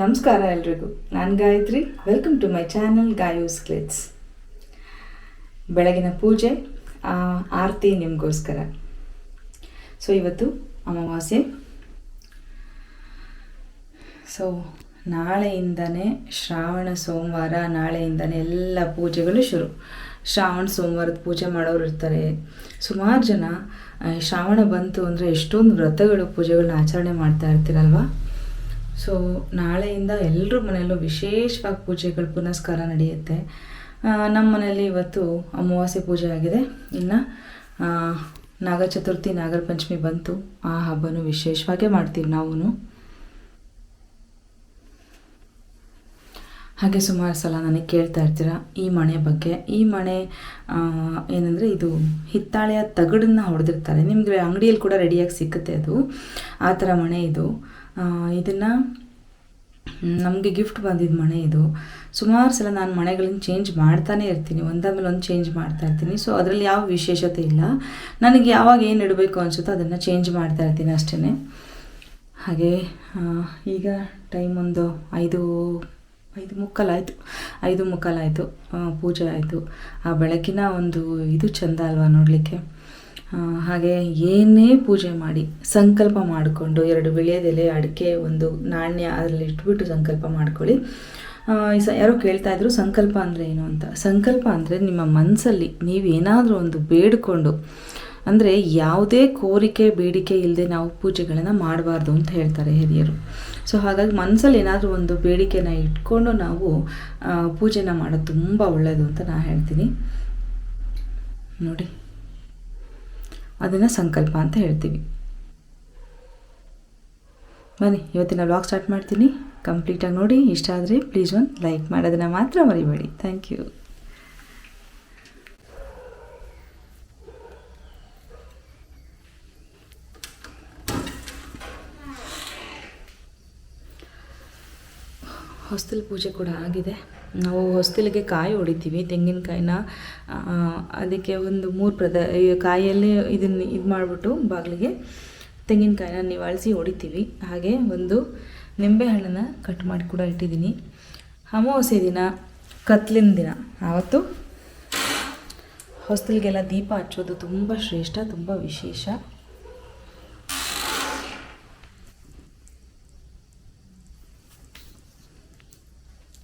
ನಮಸ್ಕಾರ ಎಲ್ರಿಗೂ. ನಾನು Gayatri. Welcome to my channel ಗಾಯೂಸ್ ಕ್ಲಿಟ್ಸ್ ಬೆಳಗಿನ ಪೂಜೆ ಆರತಿ ನಿಮಗೋಸ್ಕರ. ಸೊ ಇವತ್ತು ಅಮಾವಾಸ್ಯೆ. ಸೊ ನಾಳೆಯಿಂದನೇ ಶ್ರಾವಣ ಸೋಮವಾರ, ನಾಳೆಯಿಂದನೇ ಎಲ್ಲ ಪೂಜೆಗಳು ಶುರು. ಶ್ರಾವಣ ಸೋಮವಾರದ ಪೂಜೆ ಮಾಡೋರು ಇರ್ತಾರೆ. ಸುಮಾರು ಜನ ಶ್ರಾವಣ ಬಂತು ಅಂದರೆ ಎಷ್ಟೊಂದು ವ್ರತಗಳು, ಪೂಜೆಗಳನ್ನ ಆಚರಣೆ ಮಾಡ್ತಾ ಇರ್ತೀರಲ್ವಾ? ಸೊ ನಾಳೆಯಿಂದ ಎಲ್ಲರ ಮನೆಯಲ್ಲೂ ವಿಶೇಷವಾಗಿ ಪೂಜೆಗಳು ಪುನಸ್ಕಾರ ನಡೆಯುತ್ತೆ. ನಮ್ಮ ಮನೆಯಲ್ಲಿ ಇವತ್ತು ಅಮಾವಾಸ್ಯೆ ಪೂಜೆ ಆಗಿದೆ. ಇನ್ನು ನಾಗ ಚತುರ್ಥಿ ನಾಗರ ಪಂಚಮಿ ಬಂತು. ಆ ಹಬ್ಬನೂ ವಿಶೇಷವಾಗೇ ಮಾಡ್ತೀವಿ ನಾವು ಹಾಗೆ ಸುಮಾರು ಸಲ ನನಗೆ ಕೇಳ್ತಾ ಇರ್ತೀರ, ಈ ಮಣೆ ಬಗ್ಗೆ. ಈ ಮಣೆ ಏನಂದರೆ ಇದು ಹಿತ್ತಾಳೆಯ ತಗಡನ್ನ ಹೊಡೆದಿರ್ತಾರೆ. ನಿಮಗೆ ಅಂಗಡಿಯಲ್ಲಿ ಕೂಡ ರೆಡಿಯಾಗಿ ಸಿಕ್ಕುತ್ತೆ ಅದು. ಆ ಥರ ಮಣೆ ಇದು. ಇದನ್ನು ನಮಗೆ ಗಿಫ್ಟ್ ಬಂದಿದ್ದ ಮನೆ ಇದು. ಸುಮಾರು ಸಲ ನಾನು ಮನೆಗಳನ್ನ ಚೇಂಜ್ ಮಾಡ್ತಾನೆ ಇರ್ತೀನಿ. ಒಂದಾದ್ಮೇಲೆ ಒಂದು ಚೇಂಜ್ ಮಾಡ್ತಾ ಇರ್ತೀನಿ. ಸೊ ಅದರಲ್ಲಿ ಯಾವ ವಿಶೇಷತೆ ಇಲ್ಲ. ನನಗೆ ಯಾವಾಗ ಏನು ಇಡಬೇಕು ಅನಿಸುತ್ತೋ ಅದನ್ನು ಚೇಂಜ್ ಮಾಡ್ತಾ ಇರ್ತೀನಿ ಅಷ್ಟೇ ಹಾಗೆ ಈಗ ಟೈಮ್ ಒಂದು ಐದು ಐದು ಮುಕ್ಕಾಲಾಯಿತು ಐದು ಮುಕ್ಕಾಲಾಯಿತು ಪೂಜೆ ಆಯಿತು. ಆ ಬೆಳಕಿನ ಒಂದು ಇದು ಚೆಂದ ಅಲ್ವಾ ನೋಡಲಿಕ್ಕೆ? ಹಾಗೆ ಏನೇ ಪೂಜೆ ಮಾಡಿ ಸಂಕಲ್ಪ ಮಾಡಿಕೊಂಡು ಎರಡು ಬೆಳೆಯದೆಲೆ ಅಡಿಕೆ ಒಂದು ನಾಣ್ಯ ಅದರಲ್ಲಿ ಇಟ್ಬಿಟ್ಟು ಸಂಕಲ್ಪ ಮಾಡ್ಕೊಳ್ಳಿ. ಸ ಯಾರೋ ಕೇಳ್ತಾ ಇದ್ರು ಸಂಕಲ್ಪ ಅಂದರೆ ಏನು ಅಂತ. ಸಂಕಲ್ಪ ಅಂದರೆ ನಿಮ್ಮ ಮನಸ್ಸಲ್ಲಿ ನೀವೇನಾದರೂ ಒಂದು ಬೇಡಿಕೊಂಡು ಅಂದರೆ ಯಾವುದೇ ಕೋರಿಕೆ ಬೇಡಿಕೆ ಇಲ್ಲದೆ ನಾವು ಪೂಜೆಗಳನ್ನು ಮಾಡಬಾರ್ದು ಅಂತ ಹೇಳ್ತಾರೆ ಹಿರಿಯರು. ಸೊ ಹಾಗಾಗಿ ಮನಸ್ಸಲ್ಲಿ ಏನಾದರೂ ಒಂದು ಬೇಡಿಕೆನ ಇಟ್ಕೊಂಡು ನಾವು ಪೂಜೆನ ಮಾಡೋದು ತುಂಬ ಒಳ್ಳೆಯದು ಅಂತ ನಾನು ಹೇಳ್ತೀನಿ. ನೋಡಿ. ಅದನ್ನು ಸಂಕಲ್ಪ ಅಂತ ಹೇಳ್ತೀವಿ. ಬನ್ನಿ, ಇವತ್ತಿನ ವ್ಲಾಗ್ ಸ್ಟಾರ್ಟ್ ಮಾಡ್ತೀನಿ. ಕಂಪ್ಲೀಟಾಗಿ ನೋಡಿ, ಇಷ್ಟ ಆದರೆ ಪ್ಲೀಸ್ ಒಂದು ಲೈಕ್ ಮಾಡೋದನ್ನು ಮಾತ್ರ ಮರಿಬೇಡಿ. ಥ್ಯಾಂಕ್ ಯು ಹಾಸ್ಟೆಲ್ ಪೂಜೆ ಕೂಡ ಆಗಿದೆ. ನಾವು ಹೊಸ್ತಿಲಿಗೆ ಕಾಯಿ ಹೊಡಿತೀವಿ, ತೆಂಗಿನಕಾಯಿನ. ಅದಕ್ಕೆ ಒಂದು ಮೂರು ಪ್ರದ ಕಾಯಿಯಲ್ಲಿ ಇದನ್ನು ಇದು ಮಾಡಿಬಿಟ್ಟು ಬಾಗಿಲಿಗೆ ತೆಂಗಿನಕಾಯಿನ ನಿವಾಳಿಸಿ ಹೊಡಿತೀವಿ. ಹಾಗೆ ಒಂದು ನಿಂಬೆಹಣ್ಣನ್ನು ಕಟ್ ಮಾಡಿ ಕೂಡ ಇಟ್ಟಿದ್ದೀನಿ. ಅಮಾವಾಸ್ಯೆ ದಿನ, ಕತ್ಲಿನ ದಿನ. ಆವತ್ತು ಹೊಸ್ತಿಲಿಗೆಲ್ಲ ದೀಪ ಹಚ್ಚೋದು ತುಂಬ ಶ್ರೇಷ್ಠ, ತುಂಬ ವಿಶೇಷ.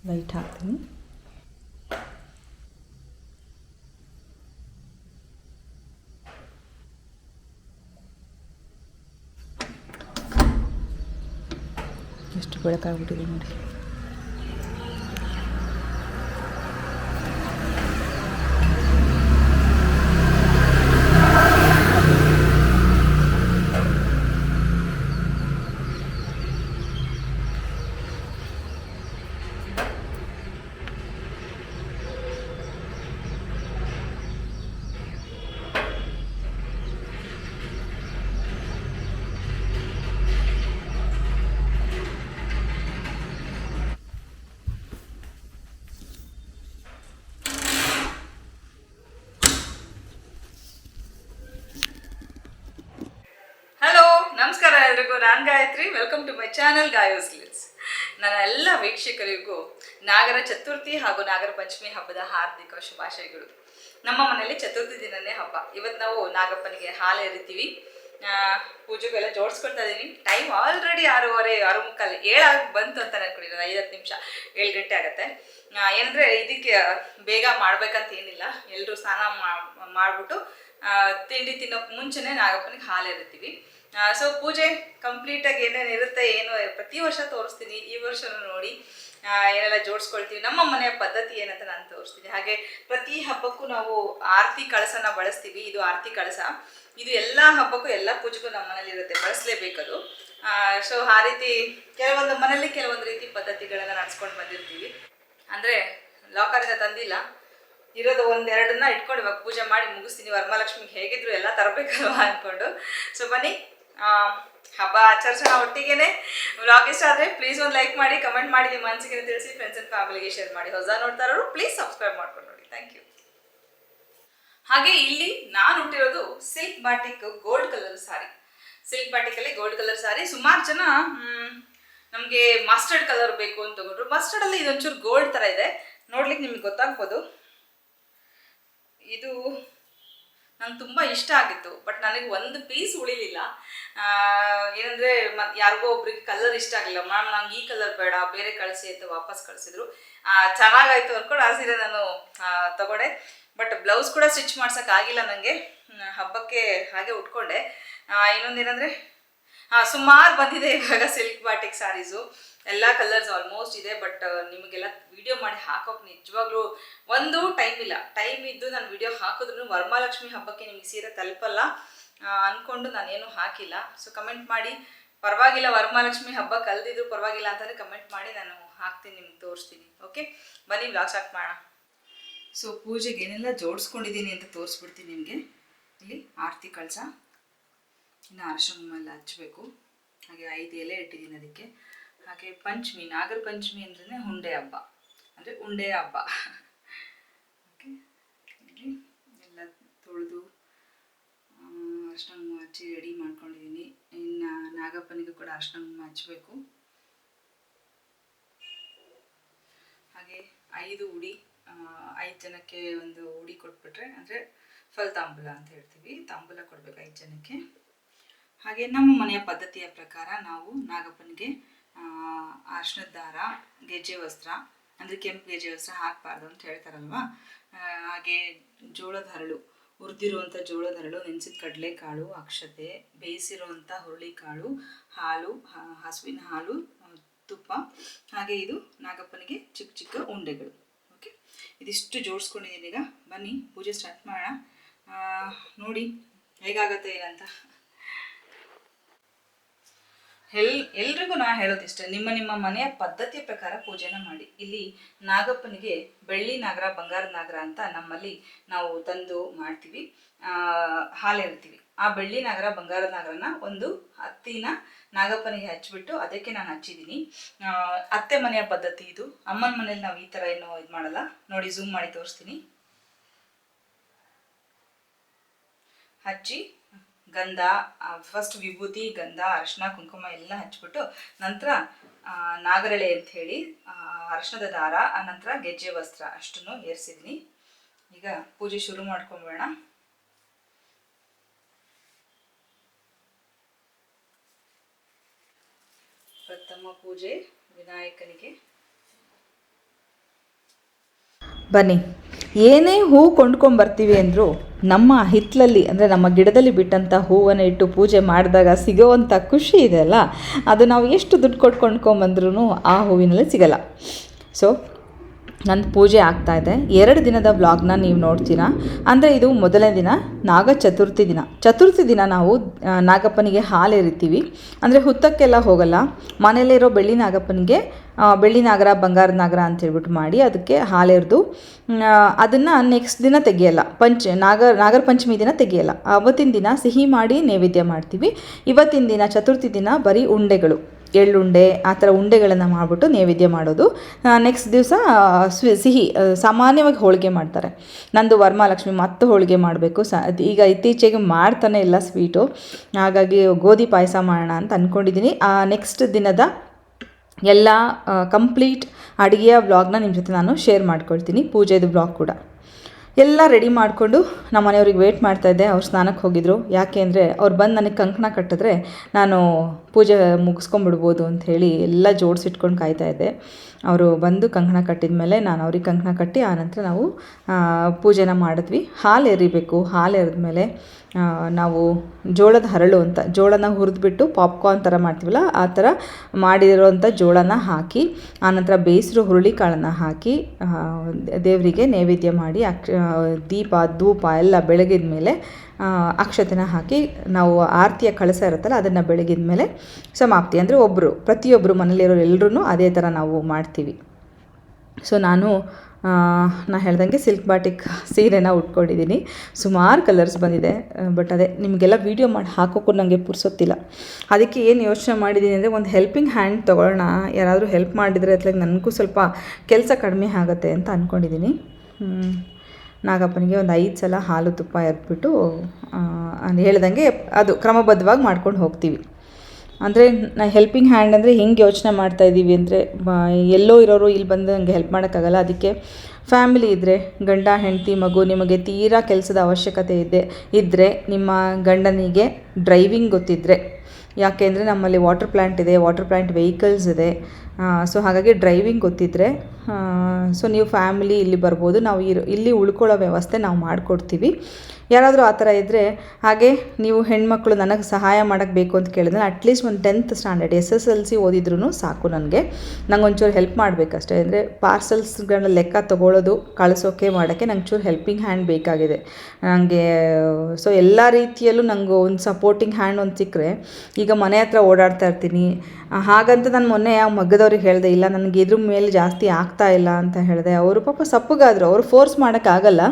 ಲೈಟ್ ಹಾಕ್ತೀನಿ. ಎಷ್ಟು ಬೆಳಕಾಗ್ಬಿಟ್ಟಿದೆ ನೋಡಿ ಹಲೋ ನಮಸ್ಕಾರ ಎಲ್ರಿಗೂ ನಾನು Gayatri welcome to my channel Gayos ಲಿಟ್ಸ್ ನನ್ನ ಎಲ್ಲ ವೀಕ್ಷಕರಿಗೂ ನಾಗರ ಚತುರ್ಥಿ ಹಾಗೂ ನಾಗರ ಪಂಚಮಿ ಹಬ್ಬದ ಹಾರ್ದಿಕ ಶುಭಾಶಯಗಳು. ನಮ್ಮ ಮನೆಯಲ್ಲಿ ಚತುರ್ಥಿ ದಿನನೇ ಹಬ್ಬ. ಇವತ್ತು ನಾವು ನಾಗಪ್ಪನಿಗೆ ಹಾಲು ಎರಿತೀವಿ. ಪೂಜೆಗೆಲ್ಲ ಜೋಡಿಸ್ಕೊಳ್ತಾ ಇದ್ದೀನಿ ಟೈಮ್ ಆಲ್ರೆಡಿ ಆರೂವರೆ ಆರು ಮುಕ್ಕಾಲು ಏಳಾಗಿ ಬಂತು ಅಂತ ಅನ್ಕೊಂಡಿದ್ದೀನಿ ಐವತ್ತು ನಿಮಿಷ, ಏಳು ಗಂಟೆ ಆಗುತ್ತೆ. ಏನಂದರೆ ಇದಕ್ಕೆ ಬೇಗ ಮಾಡ್ಬೇಕಂತ ಏನಿಲ್ಲ. ಎಲ್ಲರೂ ಸ್ನಾನ ಮಾಡಿಬಿಟ್ಟು ತಿಂಡಿ ತಿನ್ನೋಕೆ ಮುಂಚೆನೆ ನಾಗಪ್ಪನಿಗೆ ಹಾಲು ಎರಿತೀವಿ. ಸೊ ಪೂಜೆ ಕಂಪ್ಲೀಟಾಗಿ ಏನೇನು ಇರುತ್ತೆ, ಏನು, ಪ್ರತಿ ವರ್ಷ ತೋರಿಸ್ತೀನಿ. ಈ ವರ್ಷನೂ ನೋಡಿ ಏನೆಲ್ಲ ಜೋಡಿಸ್ಕೊಳ್ತೀವಿ. ನಮ್ಮ ಮನೆಯ ಪದ್ಧತಿ ಏನಂತ ನಾನು ತೋರಿಸ್ತೀನಿ. ಹಾಗೆ ಪ್ರತಿ ಹಬ್ಬಕ್ಕೂ ನಾವು ಆರತಿ ಕಳಸನ ಬಳಸ್ತೀವಿ. ಇದು ಆರತಿ ಕಳಸ. ಇದು ಎಲ್ಲ ಹಬ್ಬಕ್ಕೂ ಎಲ್ಲ ಪೂಜೆಗೂ ನಮ್ಮ ಮನೇಲಿ ಇರುತ್ತೆ. ಬಳಸಲೇಬೇಕದು ಸೊ ಆ ರೀತಿ ಕೆಲವೊಂದು ಮನೇಲಿ ಕೆಲವೊಂದು ರೀತಿ ಪದ್ಧತಿಗಳನ್ನ ನಡೆಸ್ಕೊಂಡು ಬಂದಿರ್ತೀವಿ. ಅಂದರೆ ಲಾಕರಿಂದ ತಂದಿಲ್ಲ. ಇರೋದು ಒಂದೆರಡನ್ನ ಇಟ್ಕೊಂಡು ಇವಾಗ ಪೂಜೆ ಮಾಡಿ ಮುಗಿಸ್ತೀನಿ. ವರಮಹಾಲಕ್ಷ್ಮಿಗೆ ಹೇಗಿದ್ರು ಎಲ್ಲ ತರಬೇಕಲ್ವಾ ಅಂದ್ಕೊಂಡು ಸೊ ಬನ್ನಿ. ಹಬ್ಬ ಆಚರಿಸೋಣ ಒಟ್ಟಿಗೆನೆ. ವ್ಲಾಗ್ ಇಷ್ಟ ಆದರೆ ಪ್ಲೀಸ್ ಒಂದು ಲೈಕ್ ಮಾಡಿ ಕಮೆಂಟ್ ಮಾಡಿ, ನಿಮ್ಮ ಮನಸ್ಸಿಗೆ ತಿಳಿಸಿ ಫ್ರೆಂಡ್ಸ್ ಆ್ಯಂಡ್ ಫ್ಯಾಮಿಲಿಗೆ ಶೇರ್ ಮಾಡಿ. ಹೊಸ ನೋಡ್ತಾ ಇರೋರು ಪ್ಲೀಸ್ ಸಬ್ಸ್ಕ್ರೈಬ್ ಮಾಡ್ಕೊಂಡು ನೋಡಿ. ಥ್ಯಾಂಕ್ ಯು ಹಾಗೆ ಇಲ್ಲಿ ನಾನು ಹುಟ್ಟಿರೋದು silk batik gold colour sari silk ಬಾಟಿಕಲ್ಲಿ gold colour ಸಾರಿ ಸುಮಾರು ಜನ ನಮಗೆ ಮಸ್ಟರ್ಡ್ ಕಲರ್ ಬೇಕು ಅಂತ ತಗೊಂಡ್ರು. ಮಸ್ಟರ್ಡಲ್ಲಿ ಇದೊಂಚೂರು ಗೋಲ್ಡ್ ಥರ ಇದೆ. ನೋಡ್ಲಿಕ್ಕೆ ನಿಮ್ಗೆ ಗೊತ್ತಾಗ್ಬೋದು. ಇದು ನಂಗೆ ತುಂಬ ಇಷ್ಟ ಆಗಿತ್ತು ಬಟ್ ನನಗೆ ಒಂದು ಪೀಸ್ ಉಳಿಲಿಲ್ಲ. ಏನಂದರೆ ಏನಂದ್ರೆ ಮತ್ ಯಾರಿಗೋ ಒಬ್ರಿಗೆ ಕಲರ್ ಇಷ್ಟ ಆಗಲಿಲ್ಲ ಮ್ಯಾಮ್ ನಂಗೆ ಈ ಕಲರ್ ಬೇಡ, ಬೇರೆ ಕಳಿಸಿ ಅಂತ ವಾಪಸ್ ಕಳಿಸಿದ್ರು. ಚೆನ್ನಾಗಾಯ್ತು ಅಂದ್ಕೊಂಡು ಆ ಸೀರೆ ನಾನು ತಗೊಂಡೆ. ಬಟ್ ಬ್ಲೌಸ್ ಕೂಡ ಸ್ಟಿಚ್ ಮಾಡ್ಸೋಕ್ಕಾಗಿಲ್ಲ ನನಗೆ ಹಬ್ಬಕ್ಕೆ ಹಾಗೆ ಉಟ್ಕೊಂಡೆ. ಇನ್ನೊಂದು ಇನ್ನೊಂದೇನಂದ್ರೆ ಸುಮಾರು ಬಂದಿದೆ ಇವಾಗ ಸಿಲ್ಕ್ ಬಾಟಿಕ್ ಸ್ಯಾರೀಸು ಎಲ್ಲ ಕಲರ್ಸ್ ಆಲ್ಮೋಸ್ಟ್ ಇದೆ ಬಟ್ ನಿಮಗೆಲ್ಲ ವಿಡಿಯೋ ಮಾಡಿ ಹಾಕೋಕೆ ನಿಜವಾಗ್ಲೂ ಒಂದು ಟೈಮ್ ಇಲ್ಲ. ಟೈಮ್ ಇದ್ದು ನಾನು ವಿಡಿಯೋ ಹಾಕಿದ್ರು ವರಮಹಾಲಕ್ಷ್ಮಿ ಹಬ್ಬಕ್ಕೆ ನಿಮಗೆ ಸೀರೆ ತಲುಪಲ್ಲ ಅಂದ್ಕೊಂಡು ನಾನೇನು ಹಾಕಿಲ್ಲ. ಸೊ ಕಮೆಂಟ್ ಮಾಡಿ. ಪರವಾಗಿಲ್ಲ ವರಮಹಾಲಕ್ಷ್ಮಿ ಹಬ್ಬ ಕಲ್ದಿದ್ರು ಪರವಾಗಿಲ್ಲ ಅಂತಂದ್ರೆ ಕಮೆಂಟ್ ಮಾಡಿ ನಾನು ಹಾಕ್ತೀನಿ, ನಿಮ್ಗೆ ತೋರಿಸ್ತೀನಿ. ಓಕೆ ಬನ್ನಿ ಬ್ಲಾಗ್ ಸ್ಟಾರ್ಟ್ ಮಾಡೋಣ. ಸೊ ಪೂಜೆಗೆ ಏನೆಲ್ಲ ಜೋಡಿಸ್ಕೊಂಡಿದ್ದೀನಿ ಅಂತ ತೋರಿಸ್ಬಿಡ್ತೀನಿ ನಿಮಗೆ. ಇಲ್ಲಿ, ಆರತಿ ಕಳಸ? ಇನ್ನು ಅರಶಿನ ಹಚ್ಚಬೇಕು. ಹಾಗೆ ಐದು ಎಲೆ ಇಟ್ಟಿದ್ದೀನಿ ಅದಕ್ಕೆ. ಹಾಗೆ ಪಂಚಮಿ, ನಾಗರ ಪಂಚಮಿ ಅಂದ್ರೆ ಹುಂಡೆ ಹಬ್ಬ. ಅಂದರೆ ಉಂಡೆ ಹಬ್ಬ. ಓಕೆ ಎಲ್ಲ ತೊಳೆದು ಅರ್ಶಿನ ಹಚ್ಚಿ ರೆಡಿ ಮಾಡ್ಕೊಂಡಿದ್ದೀನಿ. ಇನ್ನು ನಾಗಪ್ಪನಿಗೂ ಕೂಡ ಅರ್ಶಿನ ಹಚ್ಚಬೇಕು. ಹಾಗೆ ಐದು ಉಡಿ ಐದು ಜನಕ್ಕೆ ಒಂದು ಉಡಿ ಕೊಟ್ಬಿಟ್ರೆ, ಅಂದರೆ ಫಲ್ ತಾಂಬೂಲ ಅಂತ ಹೇಳ್ತೀವಿ. ತಾಂಬೂಲ ಕೊಡ್ಬೇಕು ಐದು ಜನಕ್ಕೆ. ಹಾಗೆ ನಮ್ಮ ಮನೆಯ ಪದ್ಧತಿಯ ಪ್ರಕಾರ ನಾವು ನಾಗಪ್ಪನಿಗೆ ಅರ್ಶನದ ದಾರ, ಗೆಜ್ಜೆ ವಸ್ತ್ರ, ಅಂದರೆ ಕೆಂಪು ಗೆಜ್ಜೆ ವಸ್ತ್ರ ಹಾಕಬಾರ್ದು ಅಂತ ಹೇಳ್ತಾರಲ್ವಾ? ಹಾಗೆ ಜೋಳದ ಹರಳು ಹುರಿದಿರುವಂಥ ಜೋಳದ ಹರಳು, ನೆನೆಸಿದ ಕಡಲೆಕಾಳು, ಅಕ್ಷತೆ ಬೇಯಿಸಿರುವಂಥ ಹುರುಳಿಕಾಳು, ಹಾಲು ಹಸುವಿನ ಹಾಲು ತುಪ್ಪ, ಹಾಗೆ ಇದು ನಾಗಪ್ಪನಿಗೆ ಚಿಕ್ಕ ಚಿಕ್ಕ ಉಂಡೆಗಳು. ಓಕೆ? ಇದಿಷ್ಟು ಜೋಡಿಸ್ಕೊಂಡಿದ್ದೀನಿ ಈಗ. ಬನ್ನಿ, ಪೂಜೆ ಸ್ಟಾರ್ಟ್ ಮಾಡೋಣ. ನೋಡಿ, ಹೇಗಾಗತ್ತೆ ಏನಂತ. ಎಲ್, ಎಲ್ರಿಗೂ ನಾ ಹೇಳೋದಿಷ್ಟೇ, ನಿಮ್ಮ ನಿಮ್ಮ ಮನೆಯ ಪದ್ಧತಿಯ ಪ್ರಕಾರ ಪೂಜೆನ ಮಾಡಿ. ಇಲ್ಲಿ ನಾಗಪ್ಪನಿಗೆ ಬೆಳ್ಳಿ ನಾಗರ, ಬಂಗಾರ ನಾಗರ ಅಂತ ನಮ್ಮಲ್ಲಿ ನಾವು ತಂದು ಮಾಡ್ತೀವಿ ಹಾಲಿರ್ತೀವಿ ಆ ಬೆಳ್ಳಿ ನಾಗರ, ಬಂಗಾರ ನಾಗರನ ಒಂದು ಹತ್ತಿನ ನಾಗಪ್ಪನಿಗೆ ಹಚ್ಚಿಬಿಟ್ಟು ಅದಕ್ಕೆ ನಾನು ಹಚ್ಚಿದ್ದೀನಿ. ಅತ್ತೆ ಮನೆಯ ಪದ್ಧತಿ ಇದು. ಅಮ್ಮನ ಮನೇಲಿ ನಾವು ಈ ಥರ ಏನು ಇದು ಮಾಡಲ್ಲ. ನೋಡಿ ಝೂಮ್ ಮಾಡಿ ತೋರಿಸ್ತೀನಿ. ಹಚ್ಚಿ ಗಂಧ ಫಸ್ಟ್ ವಿಭೂತಿ, ಗಂಧ, ಅರಶಿನ, ಕುಂಕುಮ ಎಲ್ಲ ಹಚ್ಬಿಟ್ಟು ನಂತರ ನಾಗರಳೆ ಅಂತ ಹೇಳಿ ಅರಶಿನದ ದಾರ, ಆ ನಂತರ ಗೆಜ್ಜೆ ವಸ್ತ್ರ ಅಷ್ಟನ್ನು ಏರಿಸಿದ್ನಿ ಈಗ ಪೂಜೆ ಶುರು ಮಾಡ್ಕೊಂಬೋಣ ಪ್ರಥಮ ಪೂಜೆ ವಿನಾಯಕನಿಗೆ. ಬನ್ನಿ. ಏನೇ ಹೂ ಕೊಂಡ್ಕೊಂಡು ಬರ್ತೀವಿ ಅಂದರೂ ನಮ್ಮ ಹಿತ್ತಲಲ್ಲಿ ಅಂದರೆ ನಮ್ಮ ಗಿಡದಲ್ಲಿ ಬಿಟ್ಟಂಥ ಹೂವನ್ನು ಇಟ್ಟು ಪೂಜೆ ಮಾಡಿದಾಗ ಸಿಗೋವಂಥ ಖುಷಿ ಇದೆಯಲ್ಲ ಅದು ನಾವು ಎಷ್ಟು ದುಡ್ಡು ಕೊಟ್ಟು ಕೊಂಡ್ಕೊಂಬಂದ್ರೂ ಆ ಹೂವಿನಲ್ಲಿ ಸಿಗಲ್ಲ. ಸೊ ನನ್ನ ಪೂಜೆ ಆಗ್ತಾ ಇದೆ. ಎರಡು ದಿನದ ವ್ಲಾಗ್ನ ನೀವು ನೋಡ್ತೀರಾ? ಅಂದರೆ ಇದು ಮೊದಲನೇ ದಿನ, ನಾಗ ಚತುರ್ಥಿ ದಿನ. ಚತುರ್ಥಿ ದಿನ ನಾವು ನಾಗಪ್ಪನಿಗೆ ಹಾಲು ಎರಿತೀವಿ ಅಂದರೆ ಹುತ್ತಕ್ಕೆಲ್ಲ ಹೋಗಲ್ಲ. ಮನೆಯಲ್ಲಿರೋ ಬೆಳ್ಳಿ ನಾಗಪ್ಪನಿಗೆ ಬೆಳ್ಳಿ ನಾಗರ, ಬಂಗಾರದ ನಾಗರ ಅಂತ ಹೇಳ್ಬಿಟ್ಟು ಮಾಡಿ ಅದಕ್ಕೆ ಹಾಲೆರೆದು ಅದನ್ನು ನೆಕ್ಸ್ಟ್ ದಿನ ತೆಗಿಯಲ್ಲ. ಪಂಚ ನಾಗರ ನಾಗರ ಪಂಚಮಿ ದಿನ ತೆಗಿಯಲ್ಲ. ಅವತ್ತಿನ ದಿನ ಸಿಹಿ ಮಾಡಿ ನೈವೇದ್ಯ ಮಾಡ್ತೀವಿ. ಇವತ್ತಿನ ದಿನ ಚತುರ್ಥಿ ದಿನ ಬರೀ ಉಂಡೆಗಳು. ಎಳ್ಳುಂಡೆ, ಆ ಥರ ಉಂಡೆಗಳನ್ನು ಮಾಡಿಬಿಟ್ಟು ನೈವೇದ್ಯ ಮಾಡೋದು. ನೆಕ್ಸ್ಟ್ ದಿವಸ ಸಿಹಿ ಸಾಮಾನ್ಯವಾಗಿ ಹೋಳಿಗೆ ಮಾಡ್ತಾರೆ. ನಂದು ವರ್ಮಾಲಕ್ಷ್ಮಿ ಮತ್ತೆ ಹೋಳಿಗೆ ಮಾಡಬೇಕು. ಸ, ಈಗ ಇತ್ತೀಚೆಗೆ ಮಾಡ್ತಾನೆ ಇಲ್ಲ ಸ್ವೀಟು. ಹಾಗಾಗಿ ಗೋಧಿ ಪಾಯಸ ಮಾಡೋಣ ಅಂತ ಅಂದ್ಕೊಂಡಿದ್ದೀನಿ ಆ ನೆಕ್ಸ್ಟ್ ದಿನದ ಎಲ್ಲ ಕಂಪ್ಲೀಟ್ ಅಡುಗೆಯ ಬ್ಲಾಗ್ನ ನಿಮ್ಮ ಜೊತೆ ನಾನು ಶೇರ್ ಮಾಡ್ಕೊಳ್ತೀನಿ. ಪೂಜೆದು ಬ್ಲಾಗ್ ಕೂಡ. ಎಲ್ಲ ರೆಡಿ ಮಾಡಿಕೊಂಡು ನಮ್ಮ ಮನೆಯವ್ರಿಗೆ ವೇಟ್ ಮಾಡ್ತಾಯಿದ್ದೆ ಅವ್ರು ಸ್ನಾನಕ್ಕೆ ಹೋಗಿದ್ರು. ಯಾಕೆ ಅಂದರೆ ಅವ್ರು ಬಂದು ನನಗೆ ಕಂಕಣ ಕಟ್ಟಿದ್ರೆ ನಾನು ಪೂಜೆ ಮುಗಿಸ್ಕೊಂಬಿಡ್ಬೋದು ಅಂತ ಹೇಳಿ ಎಲ್ಲ ಜೋಡಿಸಿಟ್ಕೊಂಡು ಕಾಯ್ತಾ ಇದ್ದೆ. ಅವರು ಬಂದು ಕಂಕಣ ಕಟ್ಟಿದ ಮೇಲೆ ನಾನು ಅವ್ರಿಗೆ ಕಂಕಣ ಕಟ್ಟಿ ಆನಂತರ ನಾವು ಪೂಜೆನ ಮಾಡಿದ್ವಿ. ಹಾಲು ಎರಿಬೇಕು. ಹಾಲು ಎರೆದ್ಮೇಲೆ ಮೇಲೆ ನಾವು ಜೋಳದ ಹರಳು ಅಂತ, ಜೋಳನ ಹುರಿದ್ಬಿಟ್ಟು ಪಾಪ್ಕಾರ್ನ್ ಥರ ಮಾಡ್ತೀವಲ್ಲ, ಆ ಥರ ಮಾಡಿರೋಂಥ ಜೋಳನ ಹಾಕಿ ಆನಂತರ ಬೇಯಿಸಿರೋ ಹುರುಳಿಕಾಳನ್ನು ಹಾಕಿ ದೇವರಿಗೆ ನೈವೇದ್ಯ ಮಾಡಿ, ಅಕ್ಷ, ದೀಪ, ಧೂಪ ಎಲ್ಲ ಬೆಳಗಿದ ಮೇಲೆ ಅಕ್ಷತೆನ ಹಾಕಿ ನಾವು ಆರತಿಯ ಕಳಸ ಇರುತ್ತಲ್ಲ, ಅದನ್ನು ಬೆಳಗಿದ ಮೇಲೆ ಸಮಾಪ್ತಿ. ಅಂದರೆ ಒಬ್ಬರು ಪ್ರತಿಯೊಬ್ಬರು ಮನೇಲಿರೋರು ಎಲ್ಲರೂ ಅದೇ ಥರ ನಾವು ಮಾಡ್ತೀವಿ. ಸೊ ನಾನು ನಾ ಹೇಳ್ದಂಗೆ ಸಿಲ್ಕ್ ಬಾಟಿಕ್ ಸೀರೆನ ಉಟ್ಕೊಂಡಿದ್ದೀನಿ ಸುಮಾರು ಕಲರ್ಸ್ ಬಂದಿದೆ ಬಟ್ ಅದೇ ನಿಮಗೆಲ್ಲ ವೀಡಿಯೋ ಮಾಡಿ ಹಾಕೋಕ್ಕೂ ನನಗೆ ಪುರ್ಸೊತ್ತಿಲ್ಲ. ಅದಕ್ಕೆ ಏನು ಯೋಚನೆ ಮಾಡಿದ್ದೀನಿ ಅಂದರೆ ಒಂದು ಹೆಲ್ಪಿಂಗ್ ಹ್ಯಾಂಡ್ ತೊಗೊಳ್ಳೋಣ. ಯಾರಾದರೂ ಹೆಲ್ಪ್ ಮಾಡಿದರೆ ಅತ್ಲಾಗ ನನಗೂ ಸ್ವಲ್ಪ ಕೆಲಸ ಕಡಿಮೆ ಆಗುತ್ತೆ ಅಂತ ಅಂದ್ಕೊಂಡಿದ್ದೀನಿ. ನಾಗಪ್ಪನಿಗೆ ಒಂದು ಐದು ಸಲ ಹಾಲು ತುಪ್ಪ ಎರೆದ್ಬಿಟ್ಟು ಹೇಳ್ದಂಗೆ ಅದು ಕ್ರಮಬದ್ಧವಾಗಿ ಮಾಡ್ಕೊಂಡು ಹೋಗ್ತೀವಿ. ಅಂದರೆ ನಾ ಹೆಲ್ಪಿಂಗ್ ಹ್ಯಾಂಡ್ ಅಂದರೆ ಹೆಂಗೆ ಯೋಚನೆ ಮಾಡ್ತಾ ಇದ್ದೀವಿ ಅಂದರೆ ಎಲ್ಲೋ ಇರೋರು ಇಲ್ಲಿ ಬಂದು ನನಗೆ ಹೆಲ್ಪ್ ಮಾಡೋಕ್ಕಾಗಲ್ಲ. ಅದಕ್ಕೆ ಫ್ಯಾಮಿಲಿ ಇದ್ದರೆ ಗಂಡ, ಹೆಂಡತಿ, ಮಗು, ನಿಮಗೆ ತೀರಾ ಕೆಲಸದ ಅವಶ್ಯಕತೆ ಇದೆ ಇದ್ದರೆ ನಿಮ್ಮ ಗಂಡನಿಗೆ ಡ್ರೈವಿಂಗ್ ಗೊತ್ತಿದ್ದರೆ ಯಾಕೆಂದರೆ ನಮ್ಮಲ್ಲಿ ವಾಟರ್ ಪ್ಲ್ಯಾಂಟ್ ಇದೆ ವಾಟರ್ ಪ್ಲ್ಯಾಂಟ್ ವೆಹಿಕಲ್ಸ್ ಇದೆ ಸೊ ಹಾಗಾಗಿ ಡ್ರೈವಿಂಗ್ ಗೊತ್ತಿದ್ದರೆ ಸೊ ನೀವು ಫ್ಯಾಮಿಲಿ ಇಲ್ಲಿ ಬರ್ಬೋದು, ನಾವು ಇರೋ, ಇಲ್ಲಿ ಉಳ್ಕೊಳ್ಳೋ ವ್ಯವಸ್ಥೆ ನಾವು ಮಾಡಿಕೊಡ್ತೀವಿ. ಯಾರಾದರೂ ಆ ಥರ ಇದ್ದರೆ ಹಾಗೆ ನೀವು ಹೆಣ್ಮಕ್ಳು ನನಗೆ ಸಹಾಯ ಮಾಡೋಕ್ಕೆ ಬೇಕು ಅಂತ ಕೇಳಿದ್ರೆ ಅಟ್ಲೀಸ್ಟ್ ಒಂದು tenth standard S S L C ಓದಿದ್ರು ಸಾಕು ನನಗೆ. ನಂಗೆ ಒಂಚೂರು ಹೆಲ್ಪ್ ಮಾಡಬೇಕಷ್ಟೇ. ಅಂದರೆ ಪಾರ್ಸಲ್ಸ್ಗಳನ್ನ ಲೆಕ್ಕ ತೊಗೊಳ್ಳೋದು ಕಳಿಸೋಕೆ ಮಾಡೋಕ್ಕೆ ನಂಗೆ ಚೂರು ಹೆಲ್ಪಿಂಗ್ ಹ್ಯಾಂಡ್ ಬೇಕಾಗಿದೆ. ನನಗೆ ಸೊ ಎಲ್ಲ ರೀತಿಯಲ್ಲೂ ನನಗೆ ಒಂದು ಸಪೋರ್ಟಿಂಗ್ ಹ್ಯಾಂಡ್ ಒಂದು ಸಿಕ್ಕರೆ, ಈಗ ಮನೆ ಹತ್ರ ಓಡಾಡ್ತಾ ಇರ್ತೀನಿ ಹಾಗಂತ ನಾನು ಮೊನ್ನೆ ಆ ಮಗ್ಗದವ್ರಿಗೆ ಹೇಳಿದೆ, ಇಲ್ಲ, ನನಗೆ ಇದ್ರ ಮೇಲೆ ಜಾಸ್ತಿ ಆಗ್ತಾ ಇಲ್ಲ ಅಂತ ಹೇಳಿದೆ. ಅವರು ಪಾಪ ಸಪ್ಪಗಾದರು, ಅವರು ಫೋರ್ಸ್ ಮಾಡೋಕ್ಕಾಗಲ್ಲ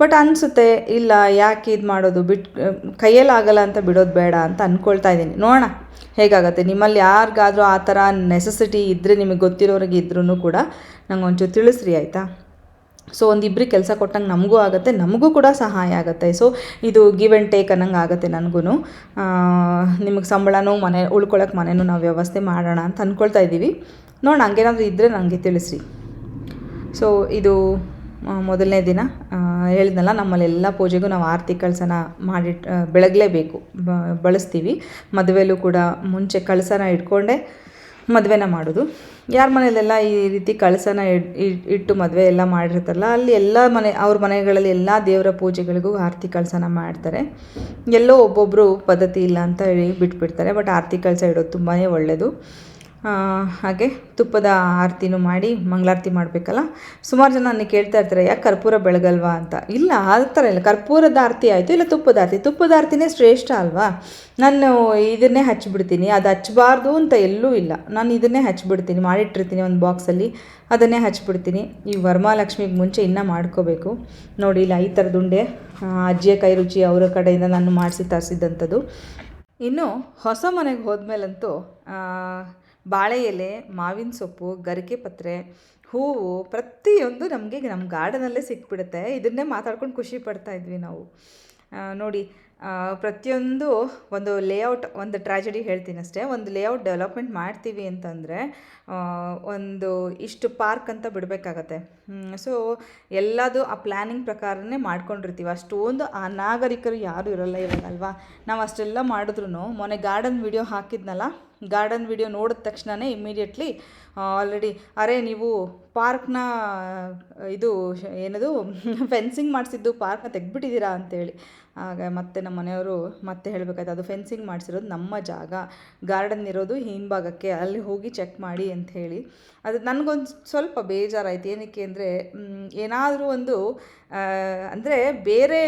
ಬಟ್ ಅನಿಸುತ್ತೆ, ಇಲ್ಲ, ಯಾಕೆ ಇದು ಮಾಡೋದು? ಬಿಟ್ಟು ಕೈಯಲ್ಲಿ ಆಗಲ್ಲ ಅಂತ ಬಿಡೋದು ಬೇಡ ಅಂತ ಅಂದ್ಕೊಳ್ತಾ ಇದ್ದೀನಿ. ನೋಡೋಣ, ಹೇಗಾಗುತ್ತೆ? ನಿಮ್ಮಲ್ಲಿ ಯಾರಿಗಾದರೂ ಆ ಥರ ನೆಸೆಸಿಟಿ ಇದ್ದರೆ ನಿಮಗೆ ಗೊತ್ತಿರೋರಿಗೆ ಇದ್ರೂ ಕೂಡ ನಂಗೆ ಒಂಚೂರು ತಿಳಿಸ್ರಿ, ಆಯಿತಾ? ಸೊ ಒಂದಿಬ್ಬರಿಗೆ ಕೆಲಸ ಕೊಟ್ಟಂಗೆ ನಮಗೂ ಆಗುತ್ತೆ ನಮಗೂ ಕೂಡ ಸಹಾಯ ಆಗುತ್ತೆ. ಸೊ ಇದು ಗಿವ್ ಆ್ಯಂಡ್ ಟೇಕ್ ಅನ್ನಂಗೆ ಆಗುತ್ತೆ ನನಗೂ ನಿಮಗೆ ಸಂಬಳನೂ ಮನೆ ಉಳ್ಕೊಳಕ್ಕೆ ಮನೆನೂ ನಾವು ವ್ಯವಸ್ಥೆ ಮಾಡೋಣ ಅಂತ ಅಂದ್ಕೊಳ್ತಾ ಇದ್ದೀವಿ. ನೋಡಿ ಹಂಗೇನಾದರೂ ಇದ್ದರೆ ನನಗೆ ತಿಳಿಸ್ರಿ. ಸೊ ಇದು ಮೊದಲನೇ ದಿನ ಹೇಳಿದ್ನಲ್ಲ ನಮ್ಮಲ್ಲೆಲ್ಲ ಪೂಜೆಗೂ ನಾವು ಆರತಿ ಕಳಸನ ಮಾಡಿಟ್ ಆ, ಬೆಳಗಲೇಬೇಕು. ಬಳಸ್ತೀವಿ. ಮದುವೆಲೂ ಕೂಡ ಮುಂಚೆ ಕಳಸನ ಇಟ್ಕೊಂಡೆ. ಮದುವೆನ ಮಾಡೋದು. ಯಾರ ಮನೆಯಲ್ಲೆಲ್ಲ ಈ ರೀತಿ ಕಳಸನ ಇಟ್ಟು ಮದುವೆ ಎಲ್ಲ ಮಾಡಿರ್ತಾರಲ್ಲ, ಅಲ್ಲಿ ಎಲ್ಲ ಮನೆ, ಅವ್ರ ಮನೆಗಳಲ್ಲಿ ಎಲ್ಲ ದೇವರ ಪೂಜೆಗಳಿಗೂ ಆರತಿ ಕಳಸನ ಮಾಡ್ತಾರೆ. ಎಲ್ಲೋ ಒಬ್ಬೊಬ್ಬರು ಪದ್ಧತಿ ಇಲ್ಲ ಅಂತ ಹೇಳಿ ಬಿಟ್ಬಿಡ್ತಾರೆ, ಬಟ್ ಆರತಿ ಕಳಸ ಇಡೋದು ತುಂಬಾ ಒಳ್ಳೆಯದು ಹಾಗೆ ತುಪ್ಪದ ಆರತಿನೂ ಮಾಡಿ ಮಂಗಳಾರತಿ ಮಾಡಬೇಕಲ್ಲ? ಸುಮಾರು ಜನ ನನಗೆ ಕೇಳ್ತಾ ಇರ್ತಾರೆ, ಯಾಕೆ ಕರ್ಪೂರ ಬೆಳಗಲ್ವಾ ಅಂತ? ಇಲ್ಲ, ಆ ಥರ ಇಲ್ಲ. ಕರ್ಪೂರದ ಆರತಿ ಆಯಿತು, ಇಲ್ಲ ತುಪ್ಪದ ಆರತಿ? ತುಪ್ಪದ ಆರತಿನೇ ಶ್ರೇಷ್ಠ ಅಲ್ವಾ? ನಾನು ಇದನ್ನೇ ಹಚ್ಚಿಬಿಡ್ತೀನಿ ಅದು ಹಚ್ಚಬಾರ್ದು ಅಂತ ಎಲ್ಲೂ ಇಲ್ಲ. ನಾನು ಇದನ್ನೇ ಹಚ್ಚಿಬಿಡ್ತೀನಿ ಮಾಡಿಟ್ಟಿರ್ತೀನಿ ಒಂದು ಬಾಕ್ಸಲ್ಲಿ ಅದನ್ನೇ ಹಚ್ಚಿಬಿಡ್ತೀನಿ ಈ ವರಮಹಾಲಕ್ಷ್ಮಿಗೆ ಮುಂಚೆ ಇನ್ನೂ ಮಾಡ್ಕೋಬೇಕು. ನೋಡಿ, ಇಲ್ಲ, ಈ ಥರದುಂಡೆ ಅಜ್ಜಿಯ ಕೈ ರುಚಿ ಅವರ ಕಡೆಯಿಂದ ನಾನು ಮಾಡಿಸಿ ತರಿಸಿದ್ದಂಥದ್ದು ಇನ್ನು ಹೊಸ ಮನೆಗೆ ಹೋದ್ಮೇಲಂತೂ ಬಾಳೆ ಎಲೆ, ಮಾವಿನ ಸೊಪ್ಪು, ಗರಿಕೆ ಪತ್ರೆ, ಹೂವು ಪ್ರತಿಯೊಂದು ನಮಗೆ ನಮ್ಮ ಗಾರ್ಡನಲ್ಲೇ ಸಿಕ್ಬಿಡುತ್ತೆ. ಇದನ್ನೇ ಮಾತಾಡ್ಕೊಂಡು ಖುಷಿ ಪಡ್ತಾ ಇದ್ವಿ ನಾವು. ನೋಡಿ ಪ್ರತಿಯೊಂದು ಒಂದು ಲೇಔಟ್ ಒಂದು ಟ್ರಾಜಡಿ ಹೇಳ್ತೀನಿ ಅಷ್ಟೇ. ಒಂದು ಲೇಔಟ್ ಡೆವಲಪ್ಮೆಂಟ್ ಮಾಡ್ತೀವಿ ಅಂತಂದರೆ ಒಂದು ಇಷ್ಟು ಪಾರ್ಕ್ ಅಂತ ಬಿಡಬೇಕಾಗತ್ತೆ. ಸೊ ಎಲ್ಲದು ಆ ಪ್ಲ್ಯಾನಿಂಗ್ ಪ್ರಕಾರನೇ ಮಾಡ್ಕೊಂಡಿರ್ತೀವಿ. ಅಷ್ಟೊಂದು ಆ ನಾಗರಿಕರು ಯಾರೂ ಇರೋಲ್ಲ ಇವಾಗ ಅಲ್ವಾ? ನಾವು ಅಷ್ಟೆಲ್ಲ ಮಾಡಿದ್ರು ಮೊನ್ನೆ ಗಾರ್ಡನ್ ವಿಡಿಯೋ ಹಾಕಿದ್ನಲ್ಲ? ಗಾರ್ಡನ್ ವಿಡಿಯೋ ನೋಡಿದ ತಕ್ಷಣವೇ ಇಮ್ಮಿಡಿಯೇಟ್ಲಿ ಆಲ್ರೆಡಿ ಅರೆ ನೀವು ಪಾರ್ಕ್ನ ಇದು, ಏನದು ಫೆನ್ಸಿಂಗ್ ಮಾಡಿಸಿದ್ದು ಪಾರ್ಕ್ನ ತೆಗ್ದುಬಿಟ್ಟಿದ್ದೀರಾ ಅಂತೇಳಿ. ಆಗ ಮತ್ತೆ ನಮ್ಮ ಮನೆಯವರು ಮತ್ತೆ ಹೇಳಬೇಕಾಯ್ತು, ಅದು ಫೆನ್ಸಿಂಗ್ ಮಾಡಿಸಿರೋದು ನಮ್ಮ ಜಾಗ. ಗಾರ್ಡನ್ ಇರೋದು ಹಿಂಭಾಗಕ್ಕೆ, ಅಲ್ಲಿ ಹೋಗಿ ಚೆಕ್ ಮಾಡಿ ಅಂತ ಹೇಳಿ. ಅದು ನನಗೊಂದು ಸ್ವಲ್ಪ ಬೇಜಾರಾಯಿತು. ಏನಕ್ಕೆ ಅಂದರೆ ಏನಾದರೂ ಒಂದು ಅಂದರೆ ಬೇರೆ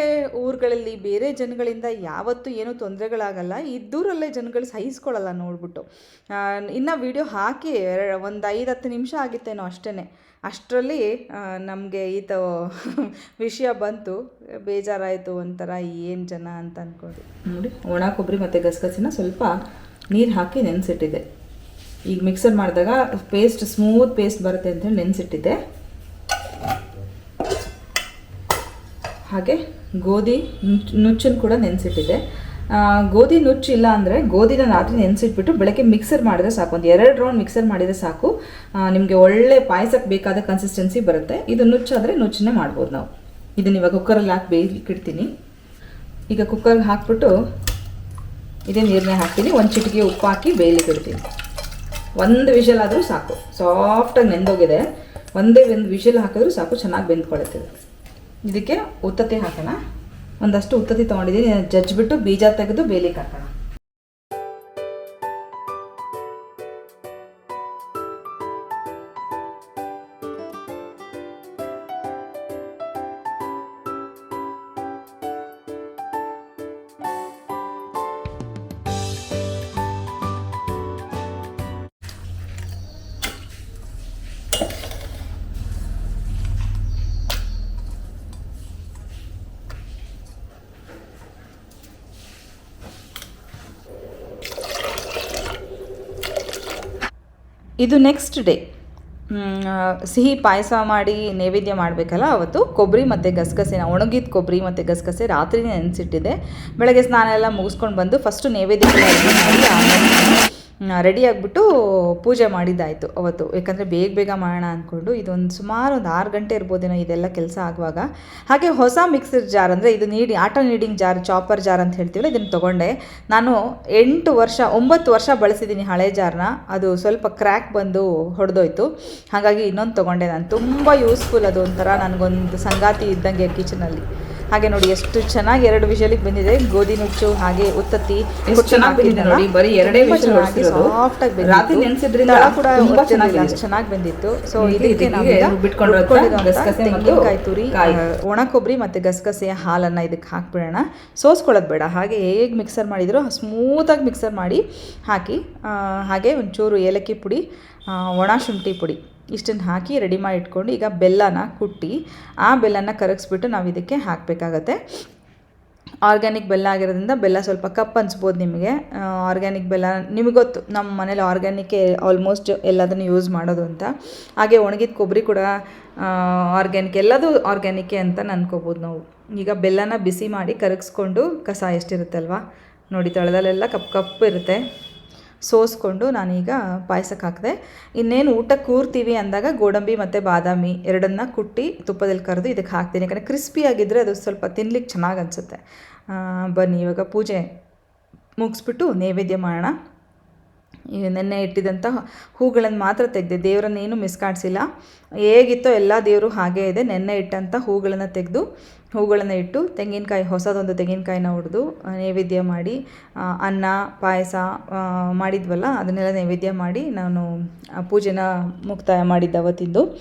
ಊರುಗಳಲ್ಲಿ, ಬೇರೆ ಜನಗಳಿಂದ ಯಾವತ್ತೂ ಏನೂ ತೊಂದರೆಗಳಾಗಲ್ಲ. ಇದ್ದೂರಲ್ಲೇ ಜನಗಳು ಸಹಿಸ್ಕೊಳ್ಳಲ್ಲ ನೋಡ್ಬಿಟ್ಟು. ಇನ್ನು ವಿಡಿಯೋ ಹಾಕಿ ಒಂದು ಐದು, ಹತ್ತು ನಿಮಿಷ ಆಗಿತ್ತೇನೋ ಅಷ್ಟೇ ಅಷ್ಟರಲ್ಲಿ ನಮಗೆ ಈ ತ ವಿಷಯ ಬಂತು. ಬೇಜಾರಾಯಿತು ಒಂಥರ, ಏನು ಜನ ಅಂತ ಅಂದ್ಕೊಂಡು ನೋಡಿ, ಒಣ ಕೊಬ್ಬರಿ ಮತ್ತು ಗಸಗಸಿನ ಸ್ವಲ್ಪ ನೀರು ಹಾಕಿ ನೆನೆಸಿಟ್ಟಿದ್ದೆ ಈಗ ಮಿಕ್ಸರ್ ಮಾಡಿದಾಗ ಪೇಸ್ಟ್ ಸ್ಮೂತ್ ಪೇಸ್ಟ್ ಬರುತ್ತೆ ಅಂತೇಳಿ ನೆನೆಸಿಟ್ಟಿದ್ದೆ ಹಾಗೆ ಗೋಧಿ ನುಚ್ಚ್, ನುಚ್ಚನ್ನು ಕೂಡ ನೆನೆಸಿಟ್ಟಿದ್ದೆ ಗೋಧಿ ನುಚ್ಚಿಲ್ಲ ಅಂದರೆ ಗೋಧಿನ ರಾತ್ರಿ ನೆನೆಸಿಟ್ಬಿಟ್ಟು ಬೆಳಗ್ಗೆ ಮಿಕ್ಸರ್ ಮಾಡಿದ್ರೆ ಸಾಕು. ಒಂದು ಎರಡು ರೌಂಡ್ ಮಿಕ್ಸರ್ ಮಾಡಿದರೆ ಸಾಕು. ನಿಮಗೆ ಒಳ್ಳೆ ಪಾಯಸಕ್ಕೆ ಬೇಕಾದ ಕನ್ಸಿಸ್ಟೆನ್ಸಿ ಬರುತ್ತೆ. ಇದು ನುಚ್ಚಾದರೆ ನುಚ್ಚನ್ನೇ ಮಾಡ್ಬೋದು ನಾವು. ಇದನ್ನ ಇವಾಗ ಕುಕ್ಕರಲ್ಲಿ ಹಾಕಿ ಬೇಯ್ಲಿಕ್ಕೆ ಇಡ್ತೀನಿ ಈಗ ಕುಕ್ಕರ್ಗೆ ಹಾಕ್ಬಿಟ್ಟು ಇದೇ ನೀರನ್ನೇ ಹಾಕ್ತೀನಿ. ಒಂದು ಚಿಟಿಕೆ ಉಪ್ಪು ಹಾಕಿ ಬೇಯ್ಲಿಕ್ಕೆ ಇಡ್ತೀನಿ ಒಂದು ವಿಷಲ್ ಆದರೂ ಸಾಕು. ಸಾಫ್ಟಾಗಿ ನೆಂದೋಗಿದೆ. ಒಂದೇ ಒಂದು ವಿಷಲ್ ಹಾಕಿದ್ರೂ ಸಾಕು. ಚೆನ್ನಾಗಿ ಬೆಂದ್ಕೊಳುತ್ತೆ. ಇದಕ್ಕೆ ಉತ್ತತೆ ಹಾಕೋಣ. ಒಂದಷ್ಟು ಉತ್ತತಿ ತೊಗೊಂಡಿದ್ದೀನಿ. ಜಜ್ಜಿಬಿಟ್ಟು ಬೀಜ ತೆಗೆದು ಬೇಲಿಗೆ ಹಾಕೋಣ. ಇದು ನೆಕ್ಸ್ಟ್ ಡೇ ಸಿಹಿ ಪಾಯಸ ಮಾಡಿ ನೈವೇದ್ಯ ಮಾಡಬೇಕಲ್ಲ, ಅವತ್ತು ಕೊಬ್ಬರಿ ಮತ್ತು ಗಸಗಸೆನ, ಒಣಗಿದ ಕೊಬ್ಬರಿ ಮತ್ತು ಗಸಗಸೆ ರಾತ್ರಿನೇ ನೆನೆಸಿಟ್ಟಿದೆ ಬೆಳಗ್ಗೆ ಸ್ನಾನ ಎಲ್ಲ ಮುಗಿಸ್ಕೊಂಡು ಬಂದು ಫಸ್ಟು ನೈವೇದ್ಯ ರೆಡಿ ಆಗಿಬಿಟ್ಟು ಪೂಜೆ ಮಾಡಿದ್ದಾಯಿತು ಅವತ್ತು. ಯಾಕಂದರೆ ಬೇಗ ಬೇಗ ಮಾಡೋಣ ಅಂದ್ಕೊಂಡು ಇದೊಂದು ಸುಮಾರು ಒಂದು ಆರು ಗಂಟೆ ಇರ್ಬೋದೇನೋ ಇದೆಲ್ಲ ಕೆಲಸ ಆಗುವಾಗ. ಹಾಗೆ ಹೊಸ ಮಿಕ್ಸರ್ ಜಾರ್ ಅಂದರೆ ಇದು ನೀಡಿ, auto kneading jar chopper jar ಅಂತ ಹೇಳ್ತೀವಲ್ಲ, ಇದನ್ನು ತೊಗೊಂಡೆ. ನಾನು ಎಂಟು ವರ್ಷ, ಒಂಬತ್ತು ವರ್ಷ ಬಳಸಿದ್ದೀನಿ ಹಳೆ ಜಾರ್ನ ಅದು ಸ್ವಲ್ಪ ಕ್ರ್ಯಾಕ್ ಬಂದು ಹೊಡೆದೋಯ್ತು. ಹಾಗಾಗಿ ಇನ್ನೊಂದು ತೊಗೊಂಡೆ ನಾನು. ತುಂಬ ಯೂಸ್ಫುಲ್ ಅದು ಒಂಥರ ನನಗೊಂದು ಸಂಗಾತಿ ಇದ್ದಂಗೆ ಕಿಚನಲ್ಲಿ ಹಾಗೆ ನೋಡಿ ಎಷ್ಟು ಚೆನ್ನಾಗಿ ಎರಡು ವಿಷಲಿಗೆ ಬಂದಿದೆ. ಗೋಧಿ ನುಚ್ಚು ಹಾಗೆ ಉತ್ತತ್ತಿ ನೋಡಿ, ಬರೀ ಎರಡೇ. ಸಾಫ್ಟ್ ಆಗಿ ರಾತ್ರಿ ನೆನ್ಸಿದ್ರಿಂದ ತಳ ಕೂಡ ತುಂಬಾ ಒತ್ತಿರ್ಲಿಲ್ಲ, ಅಷ್ಟು ಚೆನ್ನಾಗಿ ಬಂದಿತ್ತು. ಸೊ ಇದಕ್ಕೆ ತೆಂಗಿನಕಾಯಿ ತುರಿ ಒಣ ಕೊಬ್ಬರಿ ಮತ್ತೆ ಗಸಗಸೆಯ ಹಾಲನ್ನ ಇದಕ್ಕೆ ಹಾಕ್ಬಿಡೋಣ. ಸೋಸ್ಕೊಳ್ಳೋದು ಬೇಡ. ಹಾಗೆ ಹೇಗೆ ಮಿಕ್ಸರ್ ಮಾಡಿದ್ರು ಆಗಿ ಮಿಕ್ಸರ್ ಮಾಡಿ ಹಾಕಿ ಹಾಗೆ ಒಂಚೂರು ಏಲಕ್ಕಿ ಪುಡಿ ಒಣ ಶುಂಠಿ ಪುಡಿ. ಇಷ್ಟನ್ನು ಹಾಕಿ ರೆಡಿ ಮಾಡಿ ಇಟ್ಕೊಂಡು ಈಗ ಬೆಲ್ಲನ ಕುಟ್ಟಿ ಆ ಬೆಲ್ಲನ ಕರಗಿಸ್ಬಿಟ್ಟು ನಾವು ಇದಕ್ಕೆ ಹಾಕಬೇಕಾಗತ್ತೆ. ಆರ್ಗ್ಯಾನಿಕ್ ಬೆಲ್ಲ ಆಗಿರೋದ್ರಿಂದ ಬೆಲ್ಲ ಸ್ವಲ್ಪ ಕಪ್ ಅನ್ಸ್ಬೋದು ನಿಮಗೆ. ಆರ್ಗ್ಯಾನಿಕ್ ಬೆಲ್ಲ ನಿಮಗೆ ಗೊತ್ತು ನಮ್ಮ ಮನೇಲಿ ಆರ್ಗ್ಯಾನಿಕ್ಕೇ ಆಲ್ಮೋಸ್ಟ್ ಎಲ್ಲದನ್ನು ಯೂಸ್ ಮಾಡೋದು ಅಂತ. ಹಾಗೆ ಒಣಗಿದ ಕೊಬ್ಬರಿ ಕೂಡ ಆರ್ಗ್ಯಾನಿಕ್ ಎಲ್ಲದೂ ಆರ್ಗ್ಯಾನಿಕ್ಕೆ ಅಂತ ಅನ್ಕೋಬೋದು ನಾವು. ಈಗ ಬೆಲ್ಲನ ಬಿಸಿ ಮಾಡಿ ಕರಗಿಸ್ಕೊಂಡು ಕಸ ಎಷ್ಟಿರುತ್ತಲ್ವ? ನೋಡಿ, ತಳದಲ್ಲೆಲ್ಲ ಕಪ್ ಕಪ್ ಇರುತ್ತೆ. ಸೋಸ್ಕೊಂಡು ನಾನೀಗ ಪಾಯಸಕ್ಕೆ ಹಾಕಿದೆ. ಇನ್ನೇನು ಊಟ ಕೂರ್ತೀವಿ ಅಂದಾಗ ಗೋಡಂಬಿ ಮತ್ತು ಬಾದಾಮಿ ಎರಡನ್ನ ಕುಟ್ಟಿ ತುಪ್ಪದಲ್ಲಿ ಕರೆದು ಇದಕ್ಕೆ ಹಾಕ್ತೀನಿ. ಯಾಕಂದರೆ ಕ್ರಿಸ್ಪಿಯಾಗಿದ್ದರೆ ಅದು ಸ್ವಲ್ಪ ತಿನ್ಲಿಕ್ಕೆ ಚೆನ್ನಾಗಿ ಅನಿಸುತ್ತೆ. ಬನ್ನಿ, ಇವಾಗ ಪೂಜೆ ಮುಗಿಸ್ಬಿಟ್ಟು ನೈವೇದ್ಯ ಮಾಡೋಣ. ನೆನ್ನೆ ಇಟ್ಟಿದಂಥ ಹೂಗಳನ್ನು ಮಾತ್ರ ತೆಗೆದೆ. ದೇವರನ್ನೇನು ಮಿಸ್ ಕಾಣಿಸಿಲ್ಲ. ಹೇಗಿತ್ತೋ ಎಲ್ಲ ದೇವರು ಹಾಗೇ ಇದೆ. ನೆನ್ನೆ ಇಟ್ಟಂಥ ಹೂಗಳನ್ನು ತೆಗೆದು, ಹೂಗಳನ್ನು ಇಟ್ಟು ತೆಂಗಿನಕಾಯಿ, ಹೊಸದೊಂದು ತೆಂಗಿನಕಾಯಿನ ಹೊಡೆದು ನೈವೇದ್ಯ ಮಾಡಿ ಅನ್ನ, ಪಾಯಸ ಮಾಡಿದ್ವಲ್ಲ, ಅದನ್ನೆಲ್ಲ ನೈವೇದ್ಯ ಮಾಡಿ ನಾನು ಪೂಜೆನ ಮುಕ್ತಾಯ ಮಾಡಿದ್ದೆ ಅವತ್ತಿಂದು.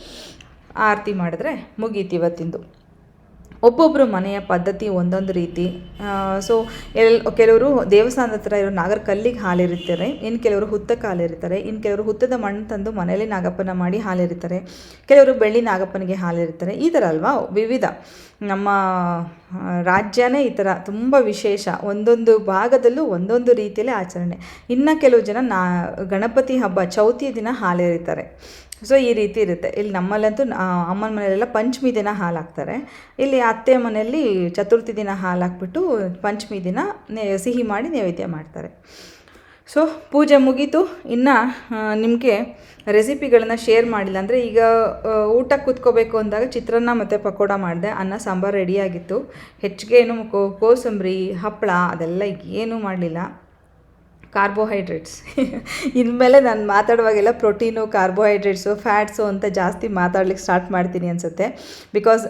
ಆರತಿ ಮಾಡಿದ್ರೆ ಮುಗೀತು ಇವತ್ತಿಂದು. ಒಬ್ಬೊಬ್ಬರು ಮನೆಯ ಪದ್ಧತಿ ಒಂದೊಂದು ರೀತಿ. ಸೊ ಎಲ್, ಕೆಲವರು ದೇವಸ್ಥಾನದ ಹತ್ರ ಇರೋ ನಾಗರ ಕಲ್ಲಿಗೆ ಹಾಲಿರುತ್ತಾರೆ ಇನ್ನು ಕೆಲವರು ಹುತ್ತಕ್ಕೆ ಹಾಲಿರ್ತಾರೆ ಇನ್ನು ಕೆಲವರು ಹುತ್ತದ ಮಣ್ಣು ತಂದು ಮನೆಯಲ್ಲಿ ನಾಗಪ್ಪನ ಮಾಡಿ ಹಾಲಿರ್ತಾರೆ, ಕೆಲವರು ಬೆಳ್ಳಿ ನಾಗಪ್ಪನಿಗೆ ಹಾಲಿರ್ತಾರೆ, ಈ ಥರ ಅಲ್ವಾ? ವಿವಿಧ. ನಮ್ಮ ರಾಜ್ಯನೇ ಈ ಥರ ತುಂಬ ವಿಶೇಷ. ಒಂದೊಂದು ಭಾಗದಲ್ಲೂ ಒಂದೊಂದು ರೀತಿಯಲ್ಲೇ ಆಚರಣೆ. ಇನ್ನು ಕೆಲವು ಜನ ನಾ, ಗಣಪತಿ ಹಬ್ಬ ಚೌತಿ ದಿನ ಹಾಲೆರಿತಾರೆ. ಸೊ ಈ ರೀತಿ ಇರುತ್ತೆ. ಇಲ್ಲಿ ನಮ್ಮಲ್ಲಂತೂ ಅಮ್ಮನ ಮನೆಯಲ್ಲೆಲ್ಲ ಪಂಚಮಿ ದಿನ ಹಾಲು ಹಾಕ್ತಾರೆ ಇಲ್ಲಿ ಅತ್ತೆ ಮನೆಯಲ್ಲಿ ಚತುರ್ಥಿ ದಿನ ಹಾಲು ಹಾಕ್ಬಿಟ್ಟು ಪಂಚಮಿ ದಿನ ಸಿಹಿ ಮಾಡಿ ನೈವೇದ್ಯ ಮಾಡ್ತಾರೆ. ಸೊ ಪೂಜೆ ಮುಗೀತು. ಇನ್ನು ನಿಮಗೆ ರೆಸಿಪಿಗಳನ್ನ ಶೇರ್ ಮಾಡಿಲ್ಲ. ಅಂದರೆ ಈಗ ಊಟಕ್ಕೆ ಕೂತ್ಕೋಬೇಕು ಅಂದಾಗ ಚಿತ್ರಾನ್ನ ಮತ್ತು ಪಕೋಡ ಮಾಡಿದೆ. ಅನ್ನ, ಸಾಂಬಾರು ರೆಡಿಯಾಗಿತ್ತು ಹೆಚ್ಚಿಗೆ ಏನು ಕೋಸಂಬರಿ ಹಪ್ಪಳ ಅದೆಲ್ಲ ಏನೂ ಮಾಡಲಿಲ್ಲ. ಕಾರ್ಬೋಹೈಡ್ರೇಟ್ಸ್. ಇನ್ಮೇಲೆ ನಾನು ಮಾತಾಡುವಾಗೆಲ್ಲ ಪ್ರೋಟೀನು, ಕಾರ್ಬೋಹೈಡ್ರೇಟ್ಸು, ಫ್ಯಾಟ್ಸು ಅಂತ ಜಾಸ್ತಿ ಮಾತಾಡ್ಲಿಕ್ಕೆ ಸ್ಟಾರ್ಟ್ ಮಾಡ್ತೀನಿ ಅನಿಸುತ್ತೆ. ಬಿಕಾಸ್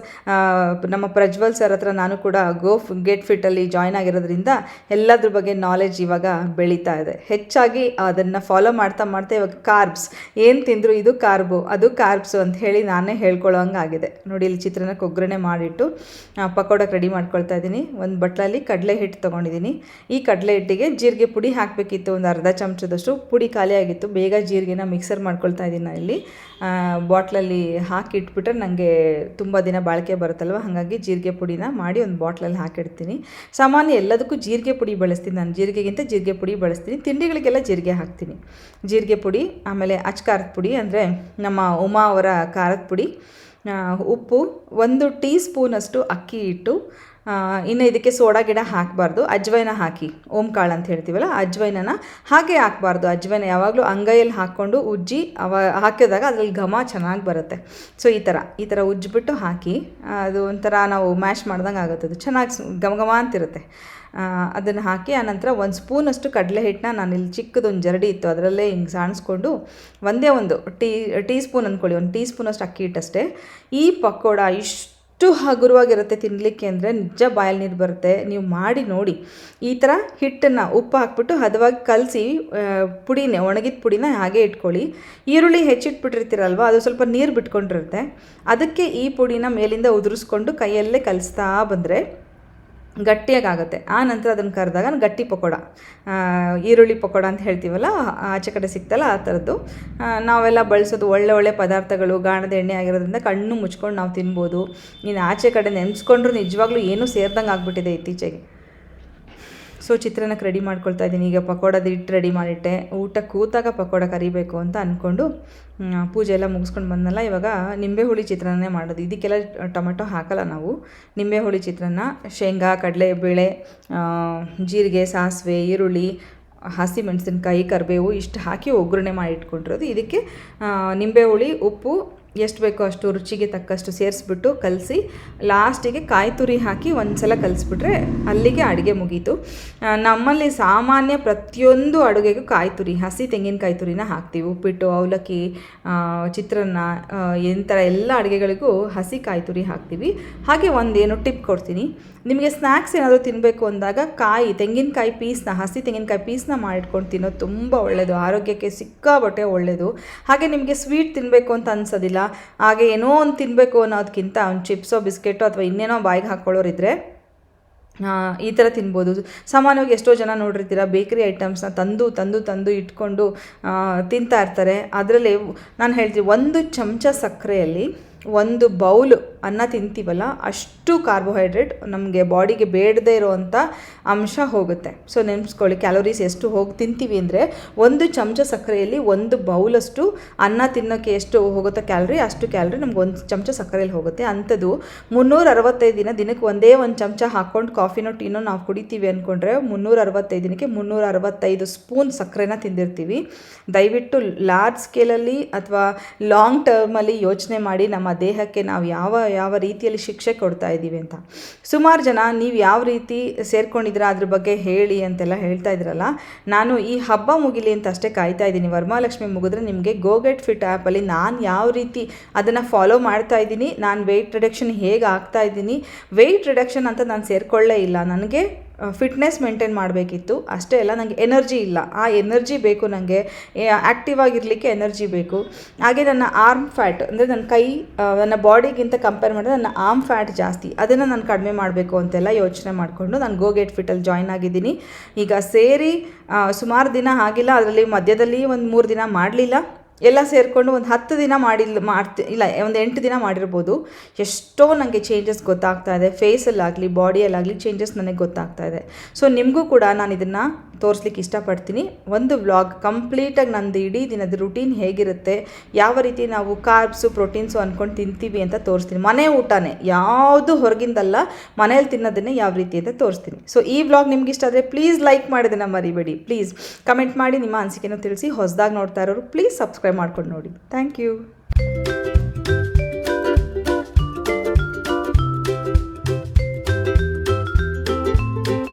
ನಮ್ಮ ಪ್ರಜ್ವಲ್ ಸರ್ ಹತ್ರ ನಾನು ಕೂಡ ಗೋ ಗೆಟ್ ಫಿಟ್ಟಲ್ಲಿ ಜಾಯ್ನ್ ಆಗಿರೋದ್ರಿಂದ ಎಲ್ಲದ್ರ ಬಗ್ಗೆ ನಾಲೆಜ್ ಇವಾಗ ಬೆಳೀತಾ ಇದೆ. ಹೆಚ್ಚಾಗಿ ಅದನ್ನು ಫಾಲೋ ಮಾಡ್ತಾ ಮಾಡ್ತಾ ಇವಾಗ ಕಾರ್ಬ್ಸ್. ಏನು ತಿಂದರು ಇದು ಕಾರ್ಬು, ಅದು ಕಾರ್ಬ್ಸು ಅಂತ ಹೇಳಿ ನಾನೇ ಹೇಳ್ಕೊಳ್ಳೋ ಹಂಗಾಗಿದೆ ನೋಡಿ, ಇಲ್ಲಿ ಚಿತ್ರಾನ್ನಕ್ಕೆ ಒಗ್ಗರಣೆ ಮಾಡಿಟ್ಟು ಪಕೋಡಕ್ಕೆ ರೆಡಿ ಮಾಡ್ಕೊಳ್ತಾ ಇದ್ದೀನಿ. ಒಂದು ಬಟ್ಲಲ್ಲಿ ಕಡಲೆ ಹಿಟ್ಟು ತೊಗೊಂಡಿದ್ದೀನಿ. ಈ ಕಡಲೆ ಹಿಟ್ಟಿಗೆ ಜೀರಿಗೆ ಪುಡಿ ಹಾಕಬೇಕಿತ್ತು. ಒಂದು ಅರ್ಧ ಚಮಚದಷ್ಟು ಪುಡಿ ಖಾಲಿಯಾಗಿತ್ತು ಬೇಗ ಜೀರಿಗೆನ ಮಿಕ್ಸರ್ ಮಾಡ್ಕೊಳ್ತಾ ಇದ್ದೀನಿ ನಾನು ಇಲ್ಲಿ. ಬಾಟ್ಲಲ್ಲಿ ಹಾಕಿ ಇಟ್ಬಿಟ್ರೆ ನನಗೆ ತುಂಬ ದಿನ ಬಾಳಿಕೆ ಬರುತ್ತಲ್ವ? ಹಾಗಾಗಿ ಜೀರಿಗೆ ಪುಡಿನ ಮಾಡಿ ಒಂದು ಬಾಟ್ಲಲ್ಲಿ ಹಾಕಿಡ್ತೀನಿ. ಸಾಮಾನ್ಯ ಎಲ್ಲದಕ್ಕೂ ಜೀರಿಗೆ ಪುಡಿ ಬಳಸ್ತೀನಿ ನಾನು. ಜೀರಿಗೆಗಿಂತ ಜೀರಿಗೆ ಪುಡಿ ಬಳಸ್ತೀನಿ. ತಿಂಡಿಗಳಿಗೆಲ್ಲ ಜೀರಿಗೆ ಹಾಕ್ತೀನಿ. ಜೀರಿಗೆ ಪುಡಿ, ಆಮೇಲೆ ಅಚ್ ಖಾರದ ಪುಡಿ, ಅಂದರೆ ನಮ್ಮ ಉಮಾ ಅವರ ಖಾರದ ಪುಡಿ ಉಪ್ಪು, ಒಂದು ಟೀ ಸ್ಪೂನಷ್ಟು ಅಕ್ಕಿ ಹಿಟ್ಟು ಇನ್ನು ಇದಕ್ಕೆ ಸೋಡಾ ಗಿಡ ಹಾಕಬಾರ್ದು, ಅಜ್ವೈನ ಹಾಕಿ ಓಂ ಕಾಳು ಅಂತ ಹೇಳ್ತೀವಲ್ಲ, ಅಜ್ವೈನನ ಹಾಗೆ ಹಾಕಬಾರ್ದು. ಅಜ್ವೈನ ಯಾವಾಗಲೂ ಅಂಗೈಯಲ್ಲಿ ಹಾಕ್ಕೊಂಡು ಉಜ್ಜಿ ಅವ, ಹಾಕಿದಾಗ ಅದ್ರಲ್ಲಿ ಘಮ ಚೆನ್ನಾಗಿ ಬರುತ್ತೆ. ಸೊ ಈ ಥರ ಈ ಥರ ಉಜ್ಜಿಬಿಟ್ಟು ಹಾಕಿ, ಅದು ಒಂಥರ ನಾವು ಮ್ಯಾಶ್ ಮಾಡ್ದಂಗೆ ಆಗುತ್ತೆ. ಅದು ಚೆನ್ನಾಗಿ ಘಮ ಘಮ ಅಂತಿರುತ್ತೆ. ಅದನ್ನು ಹಾಕಿ, ಆನಂತರ ಒಂದು ಸ್ಪೂನಷ್ಟು ಕಡಲೆ ಹಿಟ್ಟನ್ನ ನಾನು ಇಲ್ಲಿ ಚಿಕ್ಕದೊಂದು ಜರಡಿ ಇತ್ತು, ಅದರಲ್ಲೇ ಹಿಂಗೆ ಸಾಣಿಸ್ಕೊಂಡು ಒಂದೇ ಒಂದು ಟೀ ಟೀ ಸ್ಪೂನ್ ಅಂದ್ಕೊಳ್ಳಿ ಒಂದು ಟೀ ಸ್ಪೂನಷ್ಟು ಅಕ್ಕಿ ಹಿಟ್ಟಷ್ಟೇ. ಈ ಪಕೋಡ ಇಷ್ಟು ಹಗುರವಾಗಿರುತ್ತೆ ತಿನ್ನಲಿಕ್ಕೆ ಅಂದರೆ ನಿಜ ಬಾಯಲ್ಲಿ ನೀರು ಬರುತ್ತೆ. ನೀವು ಮಾಡಿ ನೋಡಿ. ಈ ಥರ ಹಿಟ್ಟನ್ನು ಉಪ್ಪು ಹಾಕ್ಬಿಟ್ಟು ಹದವಾಗಿ ಕಲಸಿ ಪುಡಿನೇ, ಒಣಗಿದ ಪುಡಿನ ಹಾಗೆ ಇಟ್ಕೊಳ್ಳಿ. ಈರುಳ್ಳಿ ಹೆಚ್ಚಿಟ್ಬಿಟ್ಟಿರ್ತೀರಲ್ವ, ಅದು ಸ್ವಲ್ಪ ನೀರು ಬಿಟ್ಕೊಂಡಿರುತ್ತೆ. ಅದಕ್ಕೆ ಈ ಪುಡಿನ ಮೇಲಿಂದ ಉದುರಿಸ್ಕೊಂಡು ಕೈಯಲ್ಲೇ ಕಲಿಸ್ತಾ ಬಂದರೆ ಗಟ್ಟಿಯಾಗುತ್ತೆ ಆ ನಂತರ ಅದನ್ನು ಕರೆದಾಗ ಗಟ್ಟಿ ಪಕೋಡ ಈರುಳ್ಳಿ ಪಕೋಡ ಅಂತ ಹೇಳ್ತೀವಲ್ಲ, ಆಚೆ ಕಡೆ ಸಿಗ್ತಲ್ಲ ಆ ಥರದ್ದು. ನಾವೆಲ್ಲ ಬಳಸೋದು ಒಳ್ಳೆ ಒಳ್ಳೆ ಪದಾರ್ಥಗಳು, ಗಾಣದ ಎಣ್ಣೆ ಆಗಿರೋದ್ರಿಂದ ಕಣ್ಣು ಮುಚ್ಕೊಂಡು ನಾವು ತಿನ್ಬೋದು. ಇನ್ನು ಆಚೆ ಕಡೆ ನೆನೆಸ್ಕೊಂಡ್ರು ನಿಜವಾಗ್ಲೂ ಏನೂ ಸೇರ್ದಂಗೆ ಆಗಿಬಿಟ್ಟಿದೆ ಇತ್ತೀಚೆಗೆ. ಸೊ ಚಿತ್ರಾನ್ನಕ್ಕೆ ರೆಡಿ ಮಾಡ್ಕೊಳ್ತಾ ಇದ್ದೀನಿ. ಈಗ ಪಕೋಡದ ಹಿಟ್ಟು ರೆಡಿ ಮಾಡಿಟ್ಟೆ. ಊಟ ಕೂತಾಗ ಪಕೋಡ ಕರಿಬೇಕು ಅಂತ ಅಂದ್ಕೊಂಡು ಪೂಜೆ ಎಲ್ಲ ಮುಗಿಸ್ಕೊಂಡು ಬಂದಲ್ಲ ಇವಾಗ ನಿಂಬೆ ಹುಳಿ ಚಿತ್ರಾನ್ನೇ ಮಾಡೋದು. ಇದಕ್ಕೆಲ್ಲ ಟೊಮೆಟೊ ಹಾಕಲ್ಲ ನಾವು. ನಿಂಬೆ ಹುಳಿ ಚಿತ್ರಾನ್ನ, ಶೇಂಗಾ ಕಡಲೆ ಬೇಳೆ ಜೀರಿಗೆ, ಸಾಸಿವೆ, ಈರುಳ್ಳಿ, ಹಸಿ ಮೆಣಸಿನ್ಕಾಯಿ, ಕರಿಬೇವು ಇಷ್ಟು ಹಾಕಿ ಒಗ್ಗರಣೆ ಮಾಡಿ ಇಟ್ಕೊಂಡಿರೋದು. ಇದಕ್ಕೆ ನಿಂಬೆ ಹುಳಿ ಉಪ್ಪು ಎಷ್ಟು ಬೇಕೋ ಅಷ್ಟು ರುಚಿಗೆ ತಕ್ಕಷ್ಟು ಸೇರಿಸ್ಬಿಟ್ಟು ಕಲಸಿ, ಲಾಸ್ಟಿಗೆ ಕಾಯಿ ತುರಿ ಹಾಕಿ ಒಂದು ಸಲ ಕಲಿಸ್ಬಿಟ್ರೆ ಅಲ್ಲಿಗೆ ಅಡುಗೆ ಮುಗೀತು. ನಮ್ಮಲ್ಲಿ ಸಾಮಾನ್ಯ ಪ್ರತಿಯೊಂದು ಅಡುಗೆಗೂ ಕಾಯಿ ತುರಿ, ಹಸಿ ತೆಂಗಿನಕಾಯಿ ತುರಿನ ಹಾಕ್ತೀವಿ. ಉಪ್ಪಿಟ್ಟು, ಅವಲಕ್ಕಿ ಚಿತ್ರಾನ್ನ ಈ ಥರ ಎಲ್ಲ ಅಡುಗೆಗಳಿಗೂ ಹಸಿ ಕಾಯಿ ತುರಿ ಹಾಕ್ತೀವಿ. ಹಾಗೆ ಒಂದೇನು ಟಿಪ್ ಕೊಡ್ತೀನಿ. ನಿಮಗೆ ಸ್ನ್ಯಾಕ್ಸ್ ಏನಾದರೂ ತಿನ್ನಬೇಕು ಅಂದಾಗ ಕಾಯಿ, ತೆಂಗಿನಕಾಯಿ ಪೀಸ್ನ ಹಸಿ ತೆಂಗಿನಕಾಯಿ ಪೀಸ್ನ ಮಾಡಿಟ್ಕೊಂಡು ತಿನ್ನೋದು ತುಂಬ ಒಳ್ಳೆಯದು ಆರೋಗ್ಯಕ್ಕೆ ಸಿಕ್ಕಾಬಟ್ಟೆ ಒಳ್ಳೆಯದು ಹಾಗೆ ನಿಮಗೆ ಸ್ವೀಟ್ ತಿನ್ನಬೇಕು ಅಂತ ಅನ್ಸೋದಿಲ್ಲ. ಹಾಗೆ ಏನೋ ಒಂದು ತಿನ್ನಬೇಕು ಅನ್ನೋದಕ್ಕಿಂತ ಒಂದು ಚಿಪ್ಸೋ ಬಿಸ್ಕೆಟೋ ಅಥವಾ ಇನ್ನೇನೋ ಬಾಯಿಗೆ ಹಾಕ್ಕೊಳ್ಳೋರಿದ್ರೆ ಈ ಥರ ತಿನ್ಬೋದು. ಸಾಮಾನ್ಯವಾಗಿ ಎಷ್ಟೋ ಜನ ನೋಡಿರ್ತೀರ ಬೇಕರಿ ಐಟಮ್ಸ್ನ ತಂದು ತಂದು ತಂದು ಇಟ್ಕೊಂಡು ತಿಂತಾ ಇರ್ತಾರೆ. ಅದರಲ್ಲಿ ನಾನು ಹೇಳ್ತೀನಿ ಒಂದು ಚಮಚ ಸಕ್ಕರೆಯಲ್ಲಿ ಒಂದು ಬೌಲ್ ಅನ್ನ ತಿಂತೀವಲ್ಲ, ಅಷ್ಟು ಕಾರ್ಬೋಹೈಡ್ರೇಟ್ ನಮಗೆ ಬಾಡಿಗೆ ಬೇಡದೇ ಇರೋವಂಥ ಅಂಶ ಹೋಗುತ್ತೆ. ಸೊ ನೆನ್ಸ್ಕೊಳ್ಳಿ ಕ್ಯಾಲೋರೀಸ್ ಎಷ್ಟು ಹೋಗಿ ತಿಂತೀವಿ ಅಂದರೆ ಒಂದು ಚಮಚ ಸಕ್ಕರೆಯಲ್ಲಿ ಒಂದು ಬೌಲಷ್ಟು ಅನ್ನ ತಿನ್ನೋಕ್ಕೆ ಎಷ್ಟು ಹೋಗುತ್ತೋ ಕ್ಯಾಲರಿ ಅಷ್ಟು ಕ್ಯಾಲರಿ ನಮ್ಗೆ ಒಂದು ಚಮಚ ಸಕ್ಕರೆಯಲ್ಲಿ ಹೋಗುತ್ತೆ. ಅಂಥದ್ದು ಮುನ್ನೂರ ಅರವತ್ತೈದು ದಿನ, ದಿನಕ್ಕೆ ಒಂದೇ ಒಂದು ಚಮಚ ಹಾಕ್ಕೊಂಡು ಕಾಫಿನೋ ಟೀನೋ ನಾವು ಕುಡಿತೀವಿ ಅಂದ್ಕೊಂಡ್ರೆ ಮುನ್ನೂರ ಅರವತ್ತೈದು ದಿನಕ್ಕೆ ಮುನ್ನೂರ ಅರವತ್ತೈದು ಸ್ಪೂನ್ ಸಕ್ಕರೆನ ತಿಂದಿರ್ತೀವಿ. ದಯವಿಟ್ಟು ಲಾರ್ಜ್ ಸ್ಕೇಲಲ್ಲಿ ಅಥವಾ ಲಾಂಗ್ ಟರ್ಮಲ್ಲಿ ಯೋಚನೆ ಮಾಡಿ ನಮ್ಮ ದೇಹಕ್ಕೆ ನಾವು ಯಾವ ಯಾವ ರೀತಿಯಲ್ಲಿ ಶಿಕ್ಷೆ ಕೊಡ್ತಾ ಇದ್ದೀವಿ ಅಂತ. ಸುಮಾರು ಜನ ನೀವು ಯಾವ ರೀತಿ ಸೇರ್ಕೊಂಡಿದ್ದೀರಾ ಅದ್ರ ಬಗ್ಗೆ ಹೇಳಿ ಅಂತೆಲ್ಲ ಹೇಳ್ತಾ ಇದ್ರಲ್ಲ. ನಾನು ಈ ಹಬ್ಬ ಮುಗಿಲಿ ಅಂತ ಅಷ್ಟೇ ಕಾಯ್ತಾ ಇದ್ದೀನಿ. ವರ್ಮಹಾಲಕ್ಷ್ಮಿ ಮುಗಿದ್ರೆ ನಿಮಗೆ ಗೋಗೆಟ್ ಫಿಟ್ ಆ್ಯಪಲ್ಲಿ ನಾನು ಯಾವ ರೀತಿ ಅದನ್ನು ಫಾಲೋ ಮಾಡ್ತಾ ಇದ್ದೀನಿ. ನಾನು ವೆಯ್ಟ್ ರಿಡಕ್ಷನ್ ಹೇಗೆ ಆಗ್ತಾ ಇದ್ದೀನಿ. ವೆಯ್ಟ್ ರಿಡಕ್ಷನ್ ಅಂತ ನಾನು ಸೇರ್ಕೊಳ್ಳೇ ಇಲ್ಲ. ನನಗೆ ಫಿಟ್ನೆಸ್ ಮೇಂಟೈನ್ ಮಾಡಬೇಕಿತ್ತು. ಅಷ್ಟೇ ಅಲ್ಲ ನನಗೆ ಎನರ್ಜಿ ಇಲ್ಲ. ಆ ಎನರ್ಜಿ ಬೇಕು ನನಗೆ ಆ್ಯಕ್ಟಿವ್ ಆಗಿರಲಿಕ್ಕೆ ಎನರ್ಜಿ ಬೇಕು. ಹಾಗೆ ನನ್ನ ಆರ್ಮ್ ಫ್ಯಾಟ್ ಅಂದರೆ ನನ್ನ ಕೈ ನನ್ನ ಬಾಡಿಗಿಂತ ಕಂಪೇರ್ ಮಾಡಿದ್ರೆ ನನ್ನ ಆರ್ಮ್ ಫ್ಯಾಟ್ ಜಾಸ್ತಿ. ಅದನ್ನು ನಾನು ಕಡಿಮೆ ಮಾಡಬೇಕು ಅಂತೆಲ್ಲ ಯೋಚನೆ ಮಾಡಿಕೊಂಡು ನಾನು ಗೋ ಗೆಟ್ ಫಿಟ್ಟಲ್ಲಿ ಜಾಯ್ನ್ ಆಗಿದ್ದೀನಿ. ಈಗ ಸೇರಿ ಸುಮಾರು ದಿನ ಆಗಿಲ್ಲ. ಅದರಲ್ಲಿ ಮಧ್ಯದಲ್ಲಿ ಒಂದು ಮೂರು ದಿನ ಮಾಡಲಿಲ್ಲ. ಎಲ್ಲ ಸೇರಿಕೊಂಡು ಒಂದು ಹತ್ತು ದಿನ ಮಾಡಿಲ್ಲ ಮಾಡ್ತಿ, ಇಲ್ಲ, ಒಂದು ಎಂಟು ದಿನ ಮಾಡಿರ್ಬೋದು. ಎಷ್ಟೋ ನನಗೆ ಚೇಂಜಸ್ ಗೊತ್ತಾಗ್ತಾ ಇದೆ. ಫೇಸಲ್ಲಾಗಲಿ ಬಾಡಿಯಲ್ಲಾಗಲಿ ಚೇಂಜಸ್ ನನಗೆ ಗೊತ್ತಾಗ್ತಾ ಇದೆ. ಸೊ ನಿಮಗೂ ಕೂಡ ನಾನು ಇದನ್ನು ತೋರಿಸ್ಲಿಕ್ಕೆ ಇಷ್ಟಪಡ್ತೀನಿ. ಒಂದು ವ್ಲಾಗ್ ಕಂಪ್ಲೀಟಾಗಿ ನಂದು ಇಡೀ ದಿನದ ರುಟೀನ್ ಹೇಗಿರುತ್ತೆ, ಯಾವ ರೀತಿ ನಾವು ಕಾರ್ಬ್ಸು ಪ್ರೋಟೀನ್ಸು ಅಂದ್ಕೊಂಡು ತಿಂತೀವಿ ಅಂತ ತೋರಿಸ್ತೀನಿ. ಮನೆ ಊಟನೇ, ಯಾವುದು ಹೊರಗಿಂದಲ್ಲ, ಮನೇಲಿ ತಿನ್ನೋದನ್ನೇ ಯಾವ ರೀತಿ ಅಂತ ತೋರಿಸ್ತೀನಿ. ಸೊ ಈ ವ್ಲಾಗ್ ನಿಮ್ಗೆ ಇಷ್ಟ ಆದರೆ ಪ್ಲೀಸ್ ಲೈಕ್ ಮಾಡೋದನ್ನು ಮರಿಬೇಡಿ. ಪ್ಲೀಸ್ ಕಮೆಂಟ್ ಮಾಡಿ ನಿಮ್ಮ ಅನಿಸಿಕೆನೂ ತಿಳಿಸಿ. ಹೊಸದಾಗಿ ನೋಡ್ತಾ ಇರೋರು ಪ್ಲೀಸ್ ಸಬ್ಸ್ಕ್ರೈಬ್ ಮಾಡ್ಕೊಂಡು ನೋಡಿ. Thank you